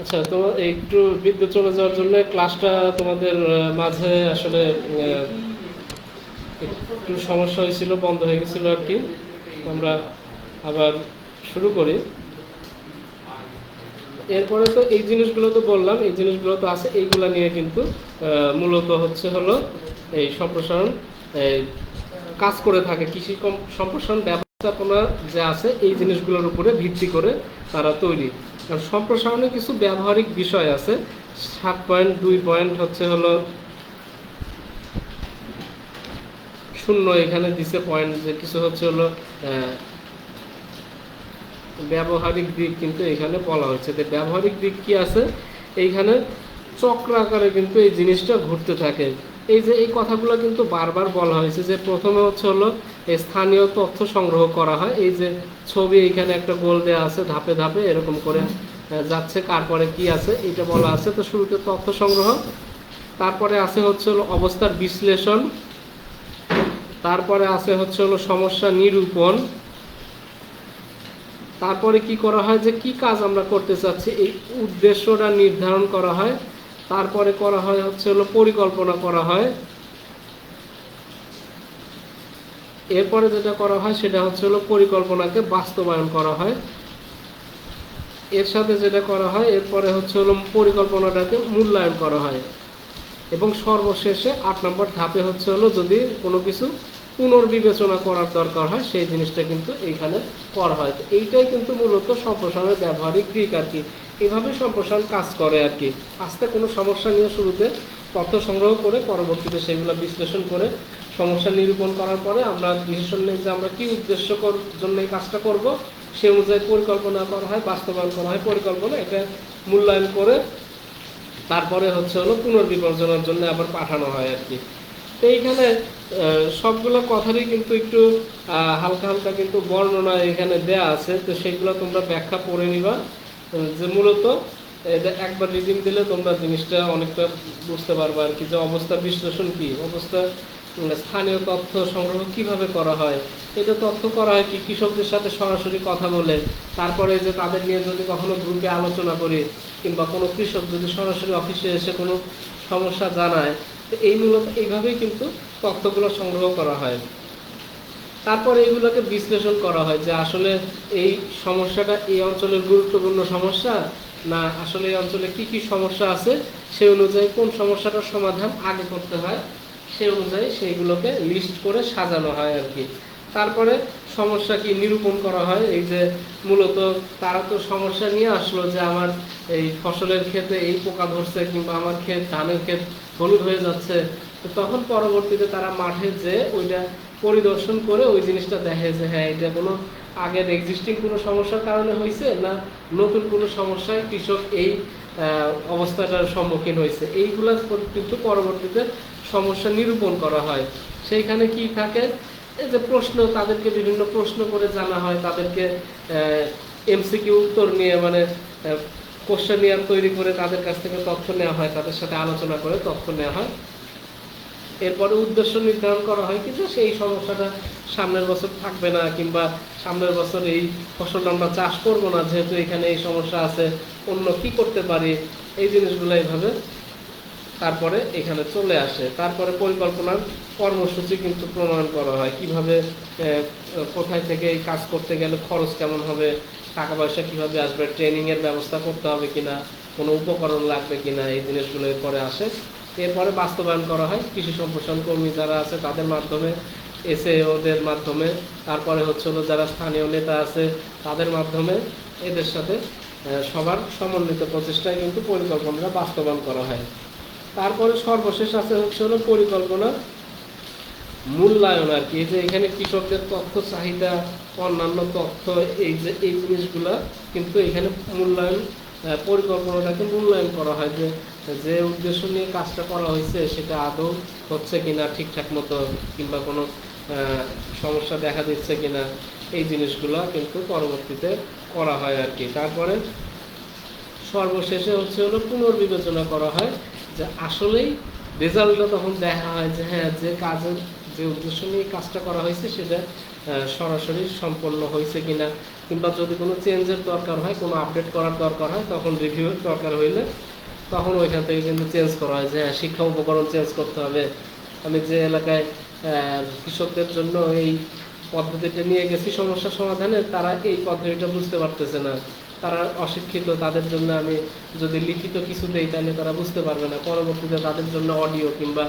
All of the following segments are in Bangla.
আচ্ছা তো একটু বিদ্যুৎ চলে যাওয়ার জন্য ক্লাসটা তোমাদের মাঝে আসলে একটু সমস্যা হয়েছিল, বন্ধ হয়ে গেছিল আর কি। আমরা আবার শুরু করি। এরপরে তো এই জিনিসগুলো তো বললাম, এই জিনিসগুলো তো আছে, এইগুলা নিয়ে কিন্তু মূলত হচ্ছে হলো এই সম্প্রসারণ কাজ করে থাকে, কৃষি সম্প্রসারণ, ব্যবস্থাপনা যে আছে, এই জিনিসগুলোর উপরে ভিত্তি করে তারা তৈরি। সম্প্রসারণে কিছু ব্যবহারিক বিষয় আছে। সাত পয়েন্ট, দুই পয়েন্ট হচ্ছে হলো শূন্য এখানে দিছে পয়েন্ট, যে কিছু হচ্ছে হলো ব্যবহারিক দিক কিন্তু এখানে বলা হয়েছে। যে ব্যবহারিক দিক কি আছে? এইখানে চক্র আকারে কিন্তু এই জিনিসটা ঘুরতে থাকে। এই যে এই কথাগুলো কিন্তু বারবার বলা হয়েছে যে প্রথমে হচ্ছে হলো স্থানীয় তথ্য সংগ্রহ করা হয়। এই যে ছবি এখানে একটা গোল দেওয়া আছে, ধাপে ধাপে এরকম করে যাচ্ছে কারপরে কি আছে এটা বলা আছে। তো শুরুতে তথ্য সংগ্রহ, তারপরে আছে হচ্ছে হলো অবস্থার বিশ্লেষণ, তারপরে আছে হচ্ছে হলো সমস্যা নিরূপণ, তারপরে কি করা হয় যে কি কাজ আমরা করতে চাচ্ছি, এই উদ্দেশ্যটা নির্ধারণ করা হয়, তারপরে করা হয় হচ্ছে হলো পরিকল্পনা করা হয়। এরপরে যেটা করা হয়, সেটা হচ্ছে হলো পরিকল্পনাকে বাস্তবায়ন করা হয়। এর সাথে যেটা করা হয়, এরপরে হচ্ছে হলো পরিকল্পনাটাকে মূল্যায়ন করা হয়। এবং সর্বশেষে আট নম্বর ধাপে হচ্ছে হলো যদি কোনো কিছু পুনর্বিবেচনা করার দরকার হয়, সেই জিনিসটা কিন্তু এইখানে করা হয়। এইটাই কিন্তু মূলত সম্প্রসারণের ব্যবহারিক দিক আর কি। এভাবে সম্প্রসারণ কাজ করে আর কি। আস্তে কোনো সমস্যা নিয়ে শুরুতে তথ্য সংগ্রহ করে পরবর্তীতে সেগুলো বিশ্লেষণ করে সমস্যা নিরূপণ করার পরে আমরা ডিসিশন নিই যে আমরা কি উদ্দেশ্য কর- জন্য এই কাজটা করব সে অনুযায়ী পরিকল্পনা করা হয়, বাস্তবায়ন করা হয়, পরিকল্পনা এটা মূল্যায়ন করে তারপরে হচ্ছে হলো পুনর্বিবেচনার জন্য আবার পাঠানো হয় আর কি। তো এইখানে সবগুলো কথারই কিন্তু একটু হালকা হালকা কিন্তু বর্ণনা এখানে দেয়া আছে, তো সেগুলো তোমরা ব্যাখ্যা পড়ে নিবা যে মূলত এটা একবার রিডিং দিলে তোমরা জিনিসটা অনেকটা বুঝতে পারবে আর কি, যে অবস্থা বিশ্লেষণ কি, অবস্থা স্থানীয় তথ্য সংগ্রহ কীভাবে করা হয় এটা তথ্য করা হয় কি, কৃষকদের সাথে সরাসরি কথা বলে, তারপরে যে তাদের নিয়ে যদি কখনো গ্রুপে আলোচনা করি, কিংবা কোনো কৃষক যদি সরাসরি অফিসে এসে কোনো সমস্যা জানায়, তো এই মূলত এইভাবেই কিন্তু তথ্যগুলো সংগ্রহ করা হয়। তারপরে এইগুলোকে বিশ্লেষণ করা হয় যে আসলে এই সমস্যাটা এই অঞ্চলের গুরুত্বপূর্ণ সমস্যা না, আসলে এই অঞ্চলে কি কি সমস্যা আছে সেই অনুযায়ী কোন সমস্যাটার সমাধান আগে করতে হয় সেই অনুযায়ী সেইগুলোকে লিস্ট করে সাজানো হয় আর কি। তারপরে সমস্যা কি নিরূপণ করা হয়, এই যে মূলত তারা তো সমস্যা নিয়ে আসলো যে আমার এই ফসলের ক্ষেতে এই পোকা ধরছে কিংবা আমার ক্ষেত ধানের ক্ষেত হলুদ হয়ে যাচ্ছে, তো তখন পরবর্তীতে তারা মাঠে যে ওইটা পরিদর্শন করে ওই জিনিসটা দেখে যে হ্যাঁ এটা কোনো আগের এক্সিস্টিং কোনো সমস্যার কারণে হয়েছে না নতুন কোনো সমস্যায় কৃষক এই অবস্থাটার সম্মুখীন হয়েছে? এইগুলা কিন্তু পরবর্তীতে সমস্যা নিরূপণ করা হয়। সেইখানে কি থাকে? এই যে প্রশ্ন, তাদেরকে বিভিন্ন প্রশ্ন করে জানা হয়, তাদেরকে এমসিকিউ উত্তর নিয়ে মানে কোশ্চেন ইয়ার তৈরি করে তাদের কাছ থেকে তথ্য নেওয়া হয়, তাদের সাথে আলোচনা করে তথ্য নেওয়া হয়। এরপরে উদ্দেশ্য নির্ধারণ করা হয় কিন্তু সেই সমস্যাটা সামনের বছর থাকবে না কিংবা সামনের বছর এই ফসল আমরা চাষ করব না, যেহেতু এখানে এই সমস্যা আছে, অন্য কি করতে পারি? এই জিনিসগুলো এইভাবে তারপরে এখানে চলে আসে। তারপরে পরিকল্পনার কর্মসূচি কিন্তু প্রণয়ন করা হয়। কীভাবে কোথায় থেকে এই কাজ করতে গেলে খরচ কেমন হবে? টাকা পয়সা কীভাবে আসবে? ট্রেনিংয়ের ব্যবস্থা করতে হবে কিনা? কোনো উপকরণ লাগবে কিনা? এই জিনিসগুলো এরপরে আসে। এরপরে বাস্তবায়ন করা হয়। কৃষি সম্প্রসারণ কর্মী যারা আছে তাদের মাধ্যমে এসে ওদের মাধ্যমে, তারপরে হচ্ছে যারা স্থানীয় নেতা আছে তাদের মাধ্যমে এদের সাথে সবার সমন্বিত প্রচেষ্টায় কিন্তু পরিকল্পনাটা বাস্তবায়ন করা হয়। তারপরে সর্বশেষ আছে হচ্ছে হলো পরিকল্পনা মূল্যায়ন আর কি। যে এখানে কৃষকদের তথ্য, চাহিদা, অন্যান্য তথ্য, এই যে এই জিনিসগুলা কিন্তু এখানে মূল্যায়ন পরিকল্পনাটাকে মূল্যায়ন করা হয় যে যে উদ্দেশ্য নিয়ে কাজটা করা হয়েছে সেটা আদৌ হচ্ছে কিনা ঠিকঠাক মতো কিংবা কোনো সমস্যা দেখা দিচ্ছে কিনা এই জিনিসগুলো কিন্তু পরবর্তীতে করা হয় আর কি। তারপরে সর্বশেষে হচ্ছে হলো পুনর্বিবেচনা করা হয় যে আসলেই রেজাল্টটা তখন দেখা হয় যে হ্যাঁ যে কাজের, যে উদ্দেশ্য নিয়ে কাজটা করা হয়েছে সেটা সরাসরি সম্পন্ন হয়েছে কিনা কিংবা যদি কোনো চেঞ্জের দরকার হয়, কোনো আপডেট করার দরকার হয়, তখন রিভিউয়ের দরকার হইলে তখন ওইখান থেকে কিন্তু চেঞ্জ করা হয় যে হ্যাঁ, শিক্ষা উপকরণ চেঞ্জ করতে হবে। আমি যে এলাকায় কৃষকদের জন্য এই পদ্ধতিটা নিয়ে গেছি সমস্যা সমাধানে তারা এই পদ্ধতিটা বুঝতে পারতেছে না। তারা অশিক্ষিত তাদের জন্য আমি যদি লিখিত কিছু দেই তাহলে তারা বুঝতে পারবে না। পরবর্তীতে তাদের জন্য অডিও কিংবা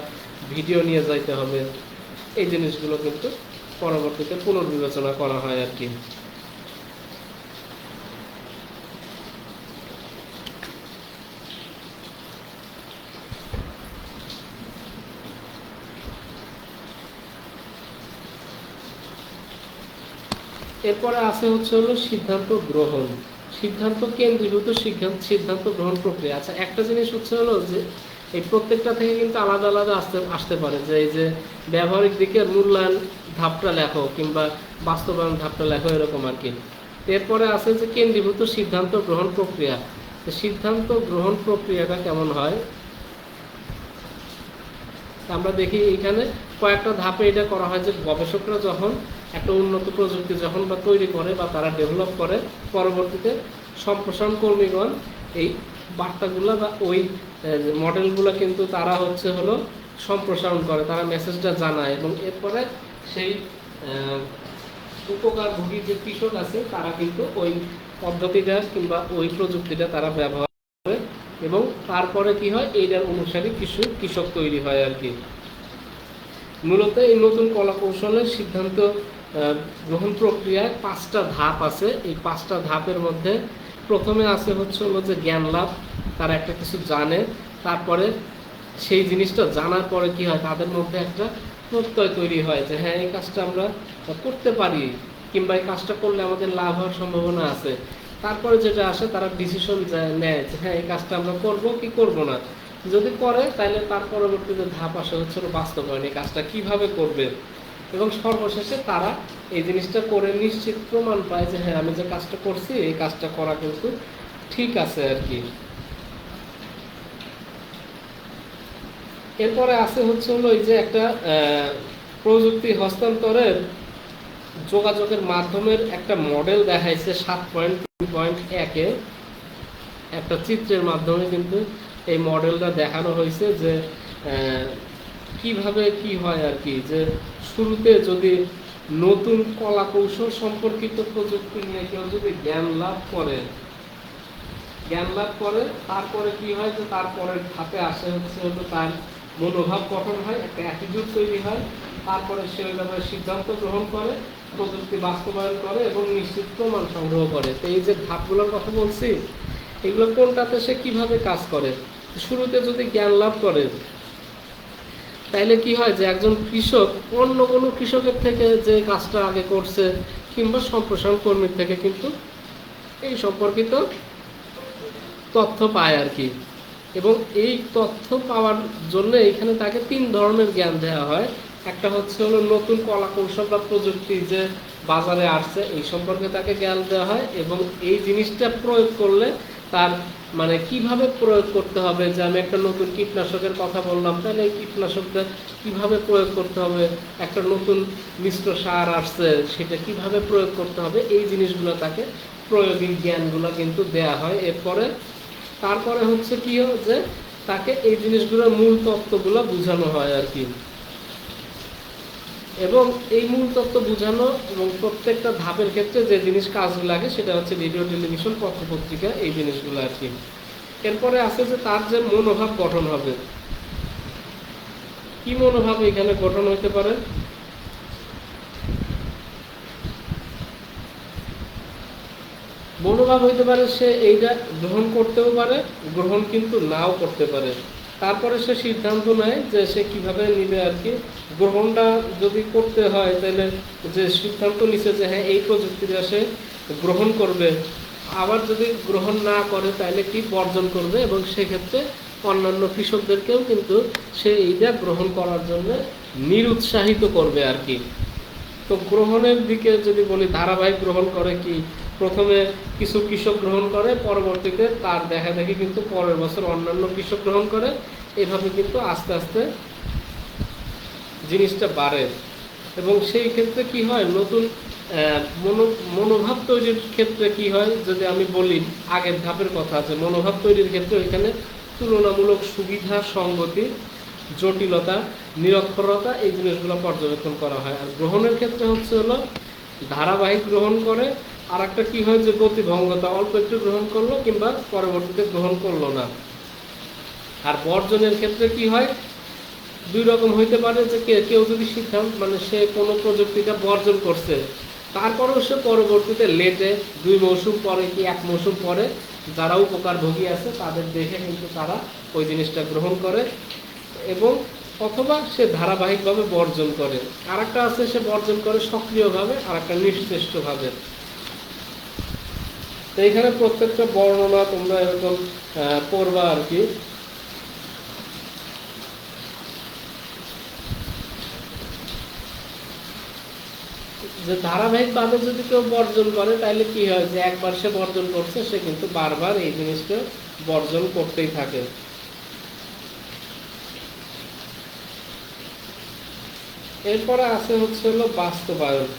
ভিডিও নিয়ে যাইতে হবে। এই জিনিসগুলো কিন্তু পরবর্তীতে পুনর্বিবেচনা করা হয় আর কি। এরপরে আছে হচ্ছে হলো সিদ্ধান্ত গ্রহণ। সিদ্ধান্ত কেন্দ্রীভূত সিদ্ধান্ত সিদ্ধান্ত গ্রহণ প্রক্রিয়া। আচ্ছা একটা জিনিস হচ্ছে হলো যে এই প্রত্যেকটা থেকে কিন্তু আলাদা আলাদা আসতে আসতে পারে যে এই যে ব্যবহারিক দিকের মূল্যায়ন ধাপটা লেখো কিংবা বাস্তবায়ন ধাপটা লেখো এরকম আর কি। এরপরে আছে যে কেন্দ্রীভূত সিদ্ধান্ত গ্রহণ প্রক্রিয়া। সিদ্ধান্ত গ্রহণ প্রক্রিয়াটা কেমন হয়? আমরা দেখি এখানে কয়েকটা ধাপে এটা করা হয় যে গবেষকরা যখন একটা উন্নত প্রযুক্তি যখন বা তৈরি করে বা তারা ডেভেলপ করে, পরবর্তীতে সম্প্রসারণ কর্মীগণ এই বার্তাগুলো বা ওই মডেলগুলো কিন্তু তারা হচ্ছে হলো সম্প্রসারণ করে, তারা মেসেজটা জানায় এবং এরপরে সেই উপকারভোগী যে কৃষক আছে, তারা কিন্তু ওই পদ্ধতিটা কিংবা ওই প্রযুক্তিটা তারা ব্যবহার করে এবং তারপরে কি হয়, এইটার অনুসারে কিছু কৃষক তৈরি হয় আর কি। মূলত এই নতুন কলা কৌশলের সিদ্ধান্ত গ্রহণ প্রক্রিয়ায় পাঁচটা ধাপ আছে। এই পাঁচটা ধাপের মধ্যে প্রথমে আছে হচ্ছে হলো যে জ্ঞান লাভ, তারা একটা কিছু জানে, তারপরে সেই জিনিসটা জানার পরে কি হয়, তাদের মধ্যে একটা প্রত্যয় তৈরি হয় যে হ্যাঁ এই কাজটা আমরা করতে পারি, কিংবা এই কাজটা করলে আমাদের লাভ হওয়ার সম্ভাবনা আছে। তারপরে যেটা আসে, তারা ডিসিশন নেয় যে হ্যাঁ এই কাজটা আমরা করব কি করব না। যদি করে তাহলে তার পরবর্তীতে ধাপ আসে হচ্ছে বাস্তবায়ন, এই কাজটা কীভাবে করবে? এবং সর্বশেষে তারা এই জিনিসটা করে নিশ্চিত প্রমাণ পায় যে হ্যাঁ আমি যে কাজটা করছি, এই কাজটা করা কিন্তু ঠিক আছে আর কি। এরপরে আছে হচ্ছে হলো এই যে একটা প্রযুক্তি হস্তান্তরের যোগাযোগের মাধ্যমের একটা মডেল দেখাইছে সাত পয়েন্ট পয়েন্ট একে একটা চিত্রের মাধ্যমে কিন্তু এই মডেলটা দেখানো হয়েছে যে কীভাবে কি হয় আর কি? যে শুরুতে যদি নতুন কলা কৌশল সম্পর্কিত প্রযুক্তি নিয়ে কেউ যদি জ্ঞান লাভ করে, জ্ঞান লাভ করে, তারপরে কি হয় যে তারপরের ধাপে আসে হচ্ছে হলো তার মনোভাব গঠন হয়, একটা অ্যাটিটিউড তৈরি হয়, তারপরে সে ওই ব্যাপারে সিদ্ধান্ত গ্রহণ করে, প্রযুক্তি বাস্তবায়ন করে এবং নিশ্চিত প্রমাণ সংগ্রহ করে। তো এই যে ধাপগুলোর কথা বলছি, এগুলো কোনটাতে সে কীভাবে কাজ করে? শুরুতে যদি জ্ঞান লাভ করে তাইলে কি হয় যে একজন কৃষক অন্য কোনো কৃষকের থেকে যে কাজটা আগে করছে কিংবা সম্প্রসারণ কর্মীর থেকে কিন্তু এই সম্পর্কিত তথ্য পায় আর কি। এবং এই তথ্য পাওয়ার জন্য এখানে তাকে তিন ধরনের জ্ঞান দেওয়া হয়। একটা হচ্ছে হলো নতুন কলা কৌশল বা প্রযুক্তি যে বাজারে আসছে, এই সম্পর্কে তাকে জ্ঞান দেওয়া হয় এবং এই জিনিসটা প্রয়োগ করলে তার মানে কীভাবে প্রয়োগ করতে হবে? যে আমি একটা নতুন কীটনাশকের কথা বললাম, তাহলে এই কীটনাশকটা কীভাবে প্রয়োগ করতে হবে? একটা নতুন মিশ্র সার আসছে, সেটা কীভাবে প্রয়োগ করতে হবে? এই জিনিসগুলো তাকে প্রয়োগিক জ্ঞানগুলো কিন্তু দেয়া হয়। এরপরে, তারপরে হচ্ছে কি যে তাকে এই জিনিসগুলোর মূল তত্ত্বগুলো বোঝানো হয় আর কি। এবং এই মূল তত্ত্ব বোঝানো এবং প্রত্যেকটা ধাপের ক্ষেত্রে যে জিনিস কাজ লাগে, সেটা হচ্ছে রেডিও টেলিভিশন পত্র পত্রিকা এই জিনিসগুলো আর কি। এরপরে আছে যে তার যে মনোভাব গঠন হবে। কি মনোভাব এখানে গঠন হতে পারে? মনোভাব হইতে পারে সে এইটা গ্রহণ করতেও পারে, গ্রহণ কিন্তু নাও করতে পারে। তারপরে সে সিদ্ধান্ত নেয় যে সে কীভাবে নিবে আর কি। গ্রহণটা যদি করতে হয়, তাহলে যে সিদ্ধান্ত নিছে যে হ্যাঁ এই প্রযুক্তিটা সে গ্রহণ করবে। আবার যদি গ্রহণ না করে, তাহলে কি বর্জন করবে? এবং সেক্ষেত্রে অন্যান্য কৃষকদেরকেও কিন্তু সে এইটা গ্রহণ করার জন্য নিরুৎসাহিত করবে আর কি। তো গ্রহণের দিকে যদি বলি, ধারাবাহিক গ্রহণ করে কি? প্রথমে কিছু কৃষক গ্রহণ করে, পরবর্তীতে তার দেখা দেখি কিন্তু পরের বছর অন্যান্য কৃষক গ্রহণ করে। এভাবে কিন্তু আস্তে আস্তে জিনিসটা বাড়ে। এবং সেই ক্ষেত্রে কি হয়, নতুন মনো, মনোভাব তৈরির ক্ষেত্রে কি হয়, যদি আমি বলি আগের ধাপের কথা, যে মনোভাব তৈরির ক্ষেত্রে এখানে তুলনামূলক সুবিধা, সঙ্গতি, জটিলতা, নিরক্ষরতা, এই জিনিসগুলো পর্যবেক্ষণ করা হয়। আর গ্রহণের ক্ষেত্রে হচ্ছে হলো, ধারাবাহিক গ্রহণ করে আর একটা কি হয় যে গতিভঙ্গতা অল্প একটু গ্রহণ করল কিংবা পরবর্তীতে গ্রহণ করল না। আর বর্জনের ক্ষেত্রে কি হয়? দুই রকম হইতে পারে যে কেউ যদি সিদ্ধান্ত মানে সে কোনো প্রযুক্তিটা বর্জন করছে, তারপরেও সে পরবর্তীতে লেটে দুই মৌসুম পরে কি এক মৌসুম পরে যারা উপকারভোগী আছে তাদের দেখে কিন্তু তারা ওই জিনিসটা গ্রহণ করে এবং অথবা সে ধারাবাহিকভাবে বর্জন করে। আর একটা আছে সে বর্জন করে সক্রিয়ভাবে আর একটা নিঃশ্রেষ্টভাবে তো এখানে প্রত্যেকটা বর্ণনা তোমরা এরকম পড়বা আর কি। যে ধারাবাহিকভাবে যদি কেউ বর্জন করে তাহলে কি হয় যে একবার সে বর্জন করছে, সে কিন্তু বারবার এই জিনিসটা বর্জন করতেই থাকে। এরপরে আছে হচ্ছে হলো বাস্তবায়ন।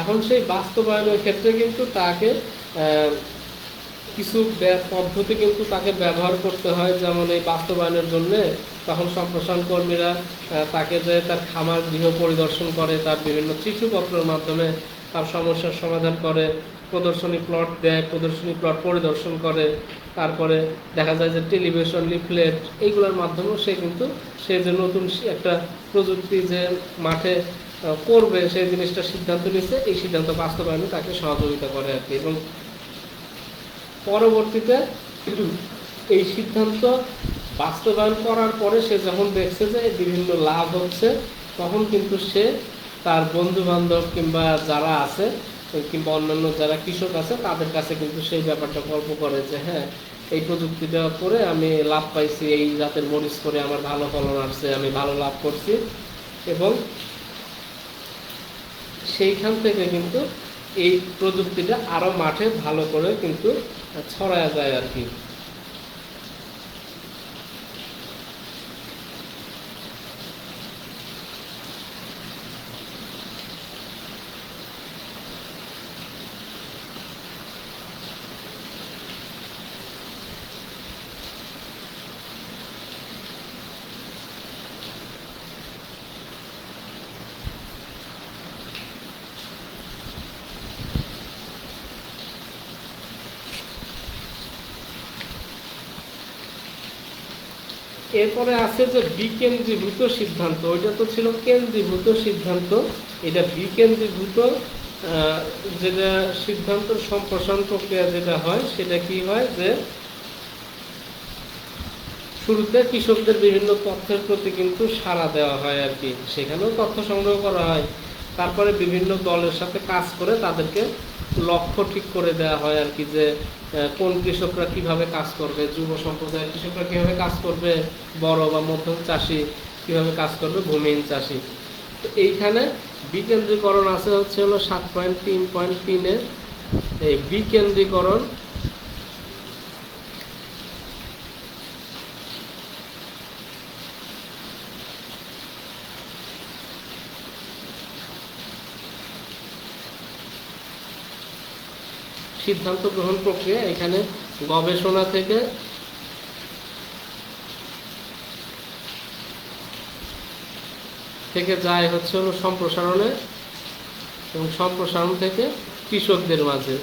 এখন সেই বাস্তবায়নের ক্ষেত্রে কিন্তু তাকে কিছু পদ্ধতি কিন্তু তাকে ব্যবহার করতে হয়। যেমন এই বাস্তবায়নের জন্য তখন সম্প্রসারণ কর্মীরা তাকে যে তার খামার গৃহ পরিদর্শন করে, তার বিভিন্ন চিঠিপত্রের মাধ্যমে তার সমস্যার সমাধান করে, প্রদর্শনী প্লট দেয়, প্রদর্শনী প্লট পরিদর্শন করে। তারপরে দেখা যায় যে টেলিভিশন লিফলেট এইগুলোর মাধ্যমেও সে কিন্তু, সে যে নতুন একটা প্রযুক্তি যে মাঠে করবে, সেই জিনিসটা সিদ্ধান্ত নিচ্ছে, এই সিদ্ধান্ত বাস্তবায়নে তাকে সহযোগিতা করে আর কি। এবং পরবর্তীতে এই সিদ্ধান্ত বাস্তবায়ন করার পরে সে যখন দেখছে যে বিভিন্ন লাভ হচ্ছে, তখন কিন্তু সে তার বন্ধু বান্ধব কিংবা যারা আছে, কিংবা অন্যান্য যারা কৃষক আছে, তাদের কাছে কিন্তু সেই ব্যাপারটা গল্প করে যে হ্যাঁ এই প্রযুক্তিটা করে আমি লাভ পাইছি, এই জাতের মরিচ করে আমার ভালো ফলন আসছে, আমি ভালো লাভ করছি। এবং সেইখান থেকে কিন্তু এই প্রযুক্তিটা আরও মাঠে ভালো করে কিন্তু ছড়া যায় আর কি। এরপরে আছে যে বিকেন্দ্রীভূত সিদ্ধান্ত, ওইটা তো ছিল কেন্দ্রীভূত সিদ্ধান্ত, এটা বিকেন্দ্রীভূত যেটা সিদ্ধান্ত সম্প্রসারণ প্রক্রিয়া যেটা হয়, সেটা কি হয় যে শুরুতে কৃষকদের বিভিন্ন তথ্যের প্রতি কিন্তু সাড়া দেওয়া হয় আর কি। সেখানেও তথ্য সংগ্রহ করা হয়। তারপরে বিভিন্ন দলের সাথে কাজ করে তাদেরকে লক্ষ্য ঠিক করে দেওয়া হয় আর কি যে কোন কৃষকরা কীভাবে কাজ করবে, যুব সম্প্রদায়ের কৃষকরা কীভাবে কাজ করবে, বড় বা মধ্যম চাষি কীভাবে কাজ করবে, ভূমিহীন চাষি। তো এইখানে বিকেন্দ্রীকরণ আছে হচ্ছে হলো সাত পয়েন্ট তিন পয়েন্ট তিনের, এই বিকেন্দ্রীকরণ সিদ্ধান্ত গ্রহণ প্রক্রিয়া এখানে গবেষণা থেকে থেকে যায় হচ্ছে হলো সম্প্রসারণে এবং সম্প্রসারণ থেকে কৃষকদের মাঝে।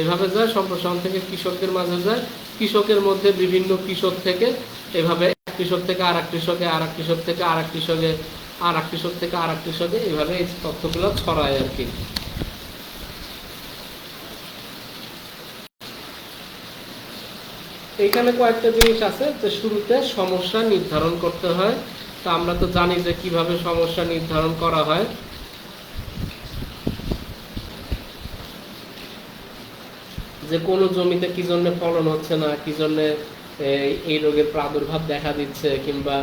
এভাবে যায়, সম্প্রসারণ থেকে কৃষকদের মাঝে যায়। কৃষকের মধ্যে বিভিন্ন কৃষক থেকে এভাবে এক কৃষক থেকে আর এক কৃষকে আর এক কৃষক থেকে আর এক কৃষকে আর এক কৃষক থেকে আর এক কৃষকে এভাবে এই তথ্যগুলো ছড়ায় আর কি। এইখানে কয়েকটা জিনিস আছে যে শুরুতে সমস্যা নির্ধারণ করতে হয়। তা আমরা তো জানি যে কীভাবে সমস্যা নির্ধারণ করা হয়। যে কোনো জমিতে কি জন্য ফলন হচ্ছে না, কি জন্য এই রোগের প্রাদুর্ভাব দেখা দিচ্ছে, কিংবা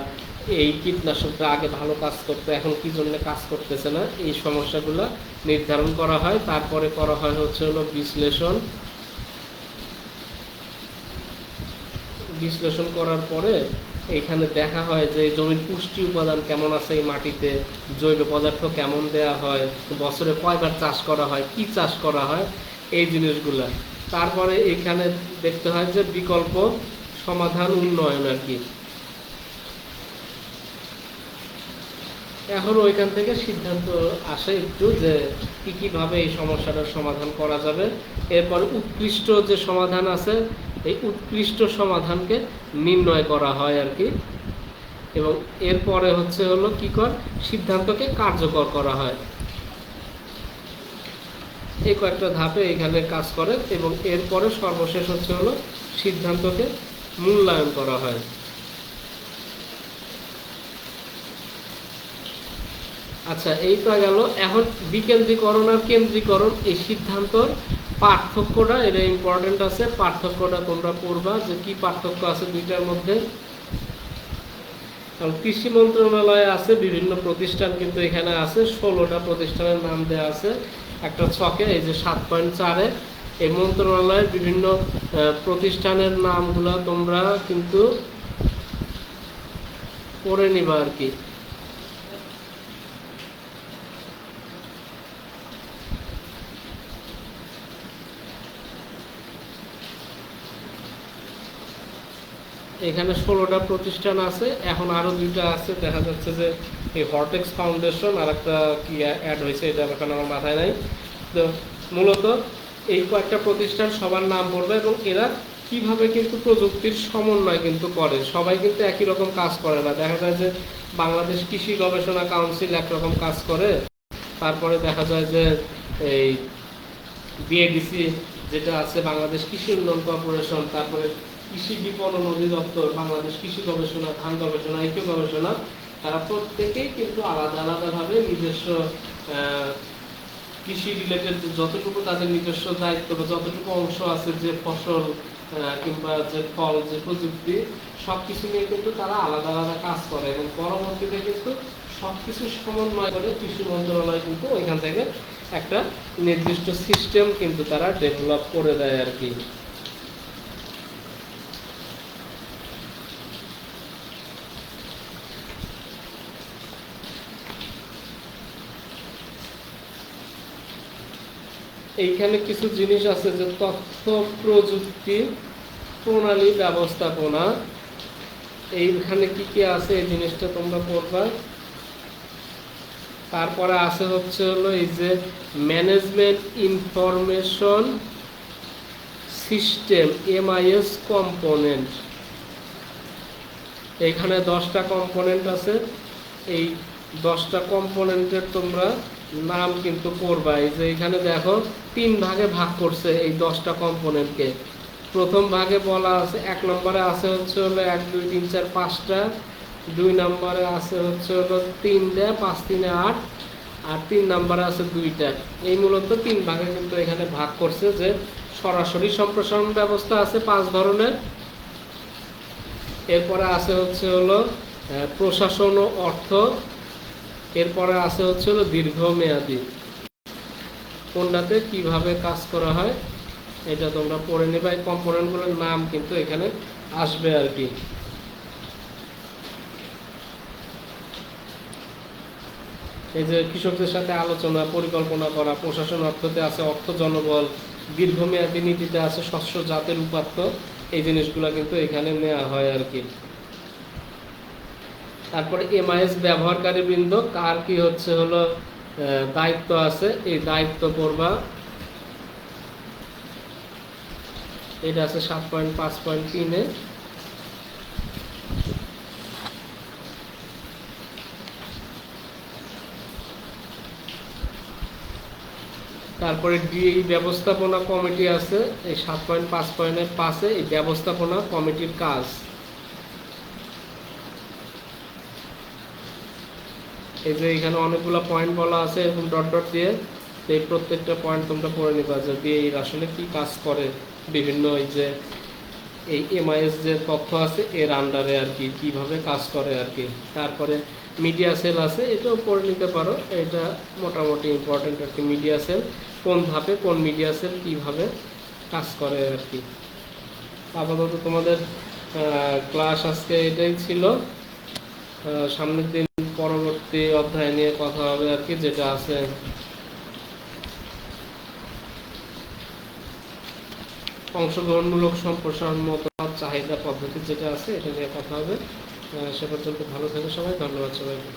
এই কীটনাশকটা আগে ভালো কাজ করতো, এখন কি জন্য কাজ করতেছে না, এই সমস্যাগুলো নির্ধারণ করা হয়। তারপরে করা হয় হচ্ছে হলো বিশ্লেষণ। বিশ্লেষণ করার পরে এখানে দেখা হয় যে জমির পুষ্টি উপাদান কেমন আছে এই মাটিতে, জৈব পদার্থ কেমন দেয়া হয়, বছরে কয়বার চাষ করা হয়, কি চাষ করা হয়, এই জিনিসগুলা। তারপরে এখানে দেখতে হয় যে বিকল্প সমাধান উন্নয়ন আর কি। এখন ওইখান থেকে সিদ্ধান্ত আসে একটু যে কি কীভাবে এই সমস্যাটার সমাধান করা যাবে। এরপর উৎকৃষ্ট যে সমাধান আছে এই উৎকৃষ্ট সমাধানকে নির্ণয় করা হয় আর কি। এবং এরপরে হচ্ছে হলো কি কর? সিদ্ধান্তকে কার্যকর করা হয়। এই কয়েকটা ধাপে এখানে কাজ করে এবং এরপরে সর্বশেষ হচ্ছে হলো সিদ্ধান্তকে মূল্যায়ন করা হয়। আচ্ছা এই তো গেল। এখন বিকেন্দ্রীকরণ আর কেন্দ্রীকরণ, এই সিদ্ধান্তর পার্থক্যটা, এটা ইম্পর্টেন্ট আছে, পার্থক্যটা তোমরা পড়বা যে কি পার্থক্য আছে দুইটার মধ্যে। কারণ কৃষি মন্ত্রণালয়ে আছে, বিভিন্ন প্রতিষ্ঠান কিন্তু এখানে আছে, ষোলোটা প্রতিষ্ঠানের নাম দেওয়া আছে, একটা ছকে, এই যে সাত পয়েন্ট চারে। এই মন্ত্রণালয়ের বিভিন্ন প্রতিষ্ঠানের নামগুলা তোমরা কিন্তু পড়ে নিবা আর কি। এখানে ষোলোটা প্রতিষ্ঠান আছে, এখন আরও দুইটা আছে। দেখা যাচ্ছে যে এই হরটেক্স ফাউন্ডেশন আর একটা কি অ্যাড হয়েছে, এটা এখন আমার মাথায় নাই। তো মূলত এই কয়েকটা প্রতিষ্ঠান সবার নাম পড়বে এবং এরা কীভাবে কিন্তু প্রযুক্তির সমন্বয় কিন্তু করে। সবাই কিন্তু একই রকম কাজ করে না। দেখা যায় যে বাংলাদেশ কৃষি গবেষণা কাউন্সিল একরকম কাজ করে। তারপরে দেখা যায় যে এই বিএডিসি যেটা আছে, বাংলাদেশ কৃষি উন্নয়ন কর্পোরেশন, তারপরে কৃষি বিপণন অধিদপ্তর, বাংলাদেশ কৃষি গবেষণা, ধান গবেষণা ঐক্য গবেষণা, তারা প্রত্যেকেই কিন্তু আলাদা আলাদাভাবে নিজস্ব কৃষি রিলেটেড যতটুকু তাদের নিজস্ব দায়িত্ব বা যতটুকু অংশ আছে যে ফসল কিংবা যে ফল, যে প্রযুক্তি, সবকিছু নিয়ে কিন্তু তারা আলাদা আলাদা কাজ করে এবং পরবর্তীতে কিন্তু সবকিছু সমন্বয় করে কৃষি মন্ত্রণালয় কিন্তু ওইখান থেকে একটা নির্দিষ্ট সিস্টেম কিন্তু তারা ডেভেলপ করে দেয় আর কি। এইখানে কিছু জিনিস আছে যে তথ্য প্রযুক্তি, প্রণালী ব্যবস্থাপনা। এইখানে কি কি আছে এই জিনিসটা তোমরা পড়বা। তারপরে আছে হচ্ছে হলো এই যে management information system, MIS component. এইখানে দশটা কম্পোনেন্ট আছে। এই দশটা কম্পোনেন্টের তোমরা নাম কিন্তু পড়বা এই যে এখানে দেখো তিন ভাগে ভাগ করছে এই দশটা কম্পোনেন্টকে। প্রথম ভাগে বলা আছে, এক নম্বরে আছে হচ্ছে হলো এক, দুই, তিন, চার, পাঁচটা। দুই নম্বরে আছে হচ্ছে হলো তিনটা, পাঁচ, তিনে, আট। আর তিন নম্বরে আছে দুইটা। এই মূলত তিন ভাগে কিন্তু এখানে ভাগ করছে যে সরাসরি সম্প্রসারণ ব্যবস্থা আছে পাঁচ ধরনের। এরপরে আছে হচ্ছে হলো প্রশাসন ও অর্থ। এরপরে আছে হচ্ছে হলো দীর্ঘমেয়াদী। কোনটাতে কীভাবে কাজ করা হয়, এটা তোমরা পড়ে নেবে। এই কম্পোনেন্টগুলোর নাম কিন্তু এখানে আসবে আর কি। এই যে কৃষকদের সাথে আলোচনা, পরিকল্পনা করা, প্রশাসন অর্থতে আছে অর্থ জনবল, দীর্ঘমেয়াদী নীতিতে আছে শস্য জাতের উপাত্ত, এই জিনিসগুলো কিন্তু এখানে নেওয়া হয় আর কি। তারপরে এমআইএস ব্যবহারকারী বৃন্দ, কার কি হচ্ছে হলো দায়িত্ব আছে, এই দায়িত্ব পড়বা। এটা আছে সাত পয়েন্ট, পাঁচ পয়েন্ট তিনে। তারপরে ডিএই ব্যবস্থাপনা কমিটি আছে, এই সাত পয়েন্ট, পাঁচ পয়েন্টের পাশে এই ব্যবস্থাপনা কমিটির কাজ। এই যে এখানে অনেকগুলো পয়েন্ট বলা আছে এরকম ডট ডট দিয়ে এই প্রত্যেকটা পয়েন্ট তোমরা পড়ে নিবা যে ডিএই আসলে কি কাজ করে। বিভিন্ন এই যে এই এমআইএস যে তথ্য আছে, এর আন্ডারে আর কি, কীভাবে কাজ করে আর কি। তারপরে মিডিয়া সেল আছে, এটাও পড়ে নিতে পারো। এটা মোটামুটি ইম্পর্টেন্ট আর কি মিডিয়া সেল কোন ধাপে কোন মিডিয়া সেল কীভাবে কাজ করে আর কি। আপাতত তোমাদের ক্লাস আজকে এটাই ছিল। সামনের দিন পরবর্তী অধ্যায় নিয়ে কথা হবে আর কি, যেটা আছে। অংশগ্রহণমূলক সম্প্রসারণ মতবাদ চাহিদা পদ্ধতি যেটা আছে, এটা নিয়ে কথা হবে। সে পর্যন্ত ভালো থাকে সবাই, ধন্যবাদ সবাইকে।